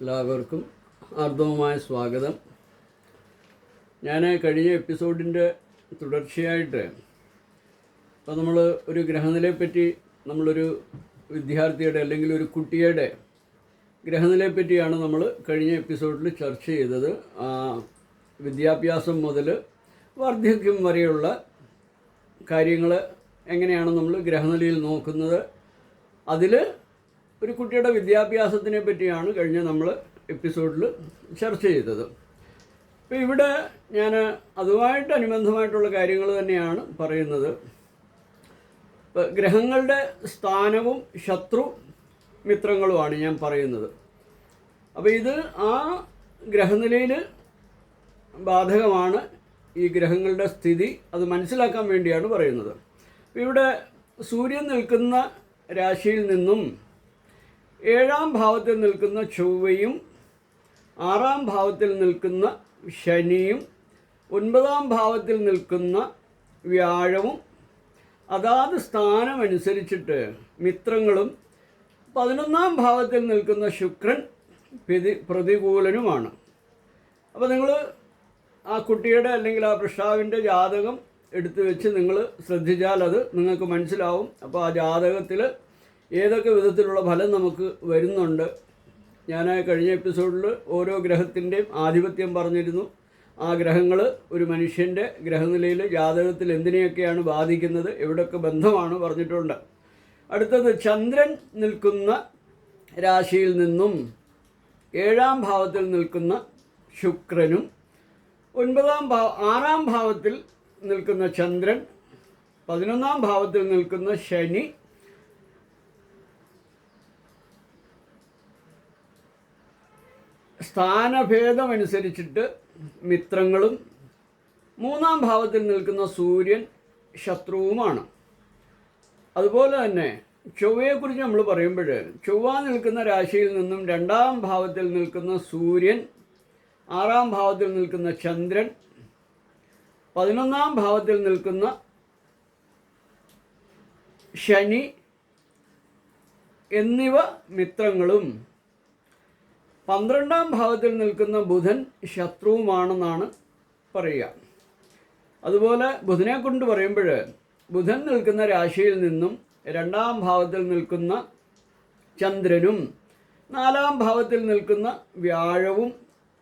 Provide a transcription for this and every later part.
എല്ലാവർക്കും ആർദ്രവുമായ സ്വാഗതം. ഞാൻ കഴിഞ്ഞ എപ്പിസോഡിന്റെ തുടർച്ചയായിട്ട് ഇപ്പോൾ നമ്മൾ ഒരു ഗ്രഹനിലയെ പറ്റി നമ്മളൊരു വിദ്യാർത്ഥിയുടെ അല്ലെങ്കിൽ ഒരു കുട്ടിയുടെ ഗ്രഹനിലയെ പറ്റിയാണ് നമ്മൾ കഴിഞ്ഞ എപ്പിസോഡിൽ ചർച്ച ചെയ്തത്. വിദ്യാഭ്യാസം മുതൽ വാർദ്ധക്യം വരെയുള്ള കാര്യങ്ങൾ എങ്ങനെയാണ് നമ്മൾ ഗ്രഹനിലയിൽ നോക്കുന്നത്? അതിൽ ഒരു കുട്ടിയുടെ വിദ്യാഭ്യാസത്തിനെ പറ്റിയാണ് കഴിഞ്ഞ നമ്മൾ എപ്പിസോഡിൽ ചർച്ച ചെയ്തത്. അപ്പോൾ ഇവിടെ ഞാൻ അതുമായിട്ട് അനുബന്ധമായിട്ടുള്ള കാര്യങ്ങൾ തന്നെയാണ് പറയുന്നത്. ഗ്രഹങ്ങളുടെ സ്ഥാനവും ശത്രു മിത്രങ്ങളുമാണ് ഞാൻ പറയുന്നത്. അപ്പോൾ ഇത് ആ ഗ്രഹനിലയിൽ ബാധകമാണ് ഈ ഗ്രഹങ്ങളുടെ സ്ഥിതി അത് മനസ്സിലാക്കാൻ വേണ്ടിയാണ് പറയുന്നത്. ഇവിടെ സൂര്യൻ നിൽക്കുന്ന രാശിയിൽ നിന്നും ഏഴാം ഭാവത്തിൽ നിൽക്കുന്ന ചൊവ്വയും ആറാം ഭാവത്തിൽ നിൽക്കുന്ന ശനിയും ഒൻപതാം ഭാവത്തിൽ നിൽക്കുന്ന വ്യാഴവും അതാത് സ്ഥാനമനുസരിച്ചിട്ട് മിത്രങ്ങളും പതിനൊന്നാം ഭാവത്തിൽ നിൽക്കുന്ന ശുക്രൻ പ്രതി പ്രതികൂലനുമാണ്. അപ്പോൾ നിങ്ങൾ ആ കുട്ടിയുടെ അല്ലെങ്കിൽ ആ പ്രഷാവിന്റെ ജാതകം എടുത്തു വെച്ച് നിങ്ങൾ ശ്രദ്ധിച്ചാൽ അത് നിങ്ങൾക്ക് മനസ്സിലാവും. അപ്പോൾ ആ ജാതകത്തിൽ ഏതൊക്കെ വിധത്തിലുള്ള ഫലം നമുക്ക് വരുന്നുണ്ട്? ഞാൻ കഴിഞ്ഞ എപ്പിസോഡിൽ ഓരോ ഗ്രഹത്തിന്റെയും ആധിപത്യം പറഞ്ഞിരുന്നു. ആ ഗ്രഹങ്ങൾ ഒരു മനുഷ്യന്റെ ഗ്രഹനിലയിൽ ജാതകത്തിൽ എന്തിനെയൊക്കെയാണ് ബാധിക്കുന്നത് എവിടെയൊക്കെ ബന്ധമാണ് പറഞ്ഞിട്ടുണ്ട്. അടുത്തത് ചന്ദ്രൻ നിൽക്കുന്ന രാശിയിൽ നിന്നും ഏഴാം ഭാവത്തിൽ നിൽക്കുന്ന ശുക്രനും ഒൻപതാം ഭാവ ആറാം ഭാവത്തിൽ നിൽക്കുന്ന ചന്ദ്രൻ പതിനൊന്നാം ഭാവത്തിൽ നിൽക്കുന്ന ശനി സ്ഥാനഭേദമനുസരിച്ചിട്ട് മിത്രങ്ങളും മൂന്നാം ഭാവത്തിൽ നിൽക്കുന്ന സൂര്യൻ ശത്രുവുമാണ്. അതുപോലെ തന്നെ ചൊവ്വയെക്കുറിച്ച് നമ്മൾ പറയുമ്പോൾ ചൊവ്വ നിൽക്കുന്ന രാശിയിൽ നിന്നും രണ്ടാം ഭാവത്തിൽ നിൽക്കുന്ന സൂര്യൻ ആറാം ഭാവത്തിൽ നിൽക്കുന്ന ചന്ദ്രൻ പതിനൊന്നാം ഭാവത്തിൽ നിൽക്കുന്ന ശനി എന്നിവ മിത്രങ്ങളും പന്ത്രണ്ടാം ഭാവത്തിൽ നിൽക്കുന്ന ബുധൻ ശത്രുവുമാണെന്നാണ് പറയുക. അതുപോലെ ബുധനെ കൊണ്ട് പറയുമ്പോൾ ബുധൻ നിൽക്കുന്ന രാശിയിൽ നിന്നും രണ്ടാം ഭാവത്തിൽ നിൽക്കുന്ന ചന്ദ്രനും നാലാം ഭാവത്തിൽ നിൽക്കുന്ന വ്യാഴവും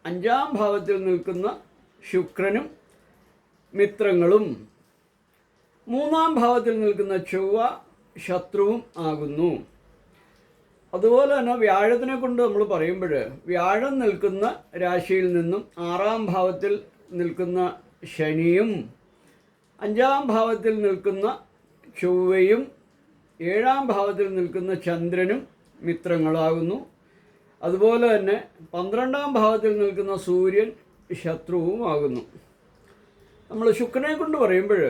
അഞ്ചാം ഭാവത്തിൽ നിൽക്കുന്ന ശുക്രനും മിത്രങ്ങളും മൂന്നാം ഭാവത്തിൽ നിൽക്കുന്ന ചൊവ്വ ശത്രുവും ആകുന്നു. അതുപോലെ തന്നെ വ്യാഴത്തിനെ കൊണ്ട് നമ്മൾ പറയുമ്പോൾ വ്യാഴം നിൽക്കുന്ന രാശിയിൽ നിന്നും ആറാം ഭാവത്തിൽ നിൽക്കുന്ന ശനിയും അഞ്ചാം ഭാവത്തിൽ നിൽക്കുന്ന ചൊവ്വയും ഏഴാം ഭാവത്തിൽ നിൽക്കുന്ന ചന്ദ്രനും മിത്രങ്ങളാകുന്നു. അതുപോലെ തന്നെ പന്ത്രണ്ടാം ഭാവത്തിൽ നിൽക്കുന്ന സൂര്യൻ ശത്രുവുമാകുന്നു നമ്മൾ ശുക്രനെ കൊണ്ട് പറയുമ്പോൾ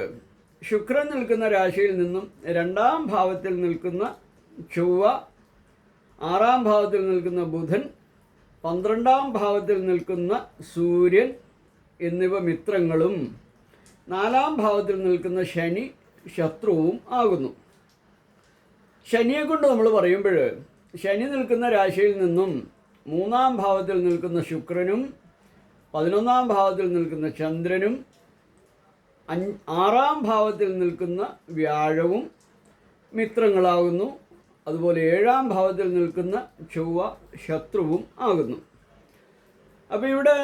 ശുക്രൻ നിൽക്കുന്ന രാശിയിൽ നിന്നും രണ്ടാം ഭാവത്തിൽ നിൽക്കുന്ന ചൊവ്വ ആറാം ഭാവത്തിൽ നിൽക്കുന്ന ബുധൻ പന്ത്രണ്ടാം ഭാവത്തിൽ നിൽക്കുന്ന സൂര്യൻ എന്നിവ മിത്രങ്ങളും. നാലാം ഭാവത്തിൽ നിൽക്കുന്ന ശനി ശത്രുവും ആകുന്നു. ശനിയെ കൊണ്ട് നമ്മൾ പറയുമ്പോൾ ശനി നിൽക്കുന്ന രാശിയിൽ നിന്നും മൂന്നാം ഭാവത്തിൽ നിൽക്കുന്ന ശുക്രനും പതിനൊന്നാം ഭാവത്തിൽ നിൽക്കുന്ന ചന്ദ്രനും ആറാം ഭാവത്തിൽ നിൽക്കുന്ന വ്യാഴവും മിത്രങ്ങളാകുന്നു. അതുപോലെ ഏഴാം ഭാവത്തിൽ നിൽക്കുന്ന ചൊവ്വ ശത്രുവും ആകുന്നു. അപ്പോൾ ഇവിടെ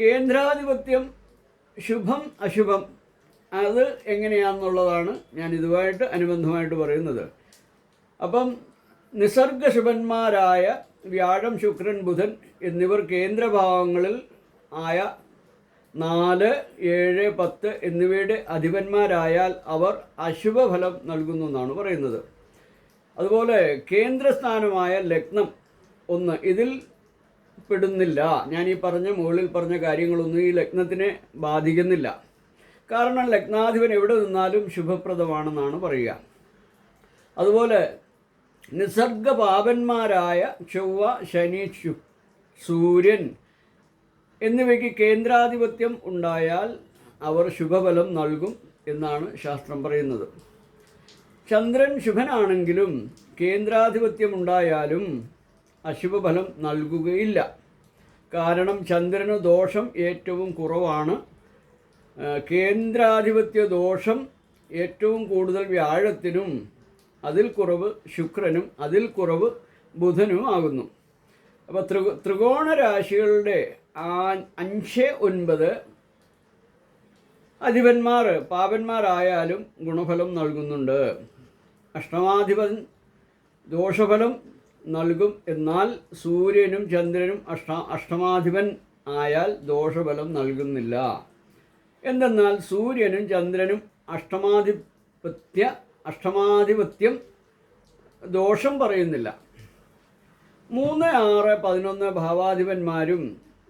കേന്ദ്രാധിപത്യം ശുഭം അശുഭം അത് എങ്ങനെയാണെന്നുള്ളതാണ് ഞാൻ ഇതുമായിട്ട് അനുബന്ധമായിട്ട് പറയുന്നത്. അപ്പം നിസർഗശുഭന്മാരായ വ്യാഴം ശുക്രൻ ബുധൻ എന്നിവർ കേന്ദ്രഭാവങ്ങളിൽ ആയ നാല് ഏഴ് പത്ത് എന്നിവയുടെ അധിപന്മാരായാൽ അവർ അശുഭഫലം നൽകുന്നു എന്നാണ് പറയുന്നത്. അതുപോലെ കേന്ദ്രസ്ഥാനമായ ലഗ്നം ഒന്ന് ഇതിൽ പെടുന്നില്ല. ഞാൻ ഈ പറഞ്ഞ മുകളിൽ പറഞ്ഞ കാര്യങ്ങളൊന്നും ഈ ലഗ്നത്തിനെ ബാധിക്കുന്നില്ല. കാരണം ലഗ്നാധിപൻ എവിടെ നിന്നാലും ശുഭപ്രദമാണെന്നാണ് പറയുക. അതുപോലെ നിസർഗ പാപന്മാരായ ചൊവ്വ ശനി സൂര്യൻ എന്നിവയ്ക്ക് കേന്ദ്രാധിപത്യം ഉണ്ടായാൽ അവർ ശുഭഫലം നൽകും എന്നാണ് ശാസ്ത്രം പറയുന്നത്. ചന്ദ്രൻ ശുഭനാണെങ്കിലും കേന്ദ്രാധിപത്യമുണ്ടായാലും അശുഭഫലം നൽകുകയില്ല. കാരണം ചന്ദ്രന് ദോഷം ഏറ്റവും കുറവാണ്. കേന്ദ്രാധിപത്യ ദോഷം ഏറ്റവും കൂടുതൽ വ്യാഴത്തിനും അതിൽ കുറവ് ശുക്രനും അതിൽ കുറവ് ബുധനും ആകുന്നു. അപ്പോൾ ത്രികോ ത്രികോണ രാശികളുടെ അഞ്ച് ഒൻപത് അധിപന്മാർ പാപന്മാരായാലും ഗുണഫലം നൽകുന്നുണ്ട്. അഷ്ടമാധിപൻ ദോഷഫലം നൽകും എന്നാൽ സൂര്യനും ചന്ദ്രനും അഷ്ട അഷ്ടമാധിപൻ ആയാൽ ദോഷഫലം നൽകുന്നില്ല. എന്തെന്നാൽ സൂര്യനും ചന്ദ്രനും അഷ്ടമാധിപത്യ അഷ്ടമാധിപത്യം ദോഷം പറയുന്നില്ല. മൂന്ന് ആറ് പതിനൊന്ന് ഭാവാധിപന്മാരും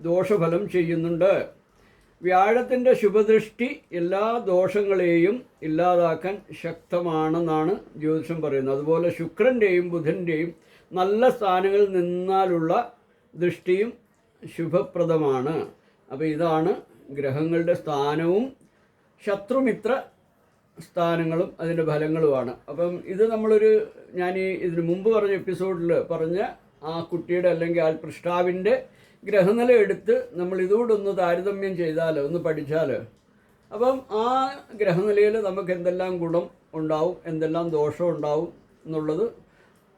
ദോഷഫലം ചെയ്യുന്നുണ്ട്. വ്യാഴത്തിന്റെ ശുഭദൃഷ്ടി എല്ലാ ദോഷങ്ങളെയും ഇല്ലാതാക്കാൻ ശക്തമാണെന്നാണ് ജ്യോതിഷം പറയുന്നത്. അതുപോലെ ശുക്രന്റെയും ബുധന്റെയും നല്ല സ്ഥാനങ്ങളിൽ നിന്നാലുള്ള ദൃഷ്ടിയും ശുഭപ്രദമാണ്. അപ്പോൾ ഇതാണ് ഗ്രഹങ്ങളുടെ സ്ഥാനവും ശത്രുമിത്ര സ്ഥാനങ്ങളും അതിന്റെ ഫലങ്ങളുമാണ്. അപ്പം ഇത് നമ്മളൊരു ഞാൻ ഈ ഇതിന് മുമ്പ് പറഞ്ഞ എപ്പിസോഡിൽ പറഞ്ഞ ആ കുട്ടിയുടെ അല്ലെങ്കിൽ ആ ഗ്രഹനില എടുത്ത് നമ്മൾ ഇതോടൊന്ന് താരതമ്യം ചെയ്താൽ ഒന്ന് പഠിച്ചാൽ അപ്പം ആ ഗ്രഹനിലയിൽ നമുക്ക് എന്തെല്ലാം ഗുണം ഉണ്ടാവും എന്തെല്ലാം ദോഷം ഉണ്ടാവും എന്നുള്ളത്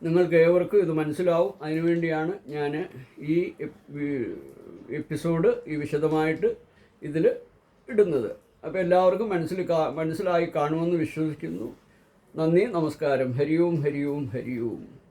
നിങ്ങൾക്ക് ഏവർക്കും ഇത് മനസ്സിലാവും. അതിനുവേണ്ടിയാണ് ഞാൻ ഈ എപ്പിസോഡ് ഈ വിശദമായിട്ട് ഇതിൽ ഇടുന്നത്. അപ്പോൾ എല്ലാവർക്കും മനസ്സിൽ മനസ്സിലായി കാണുമെന്ന് വിശ്വസിക്കുന്നു. നന്ദി നമസ്കാരം. ഹരിയും ഹരിയും ഹരിയോം.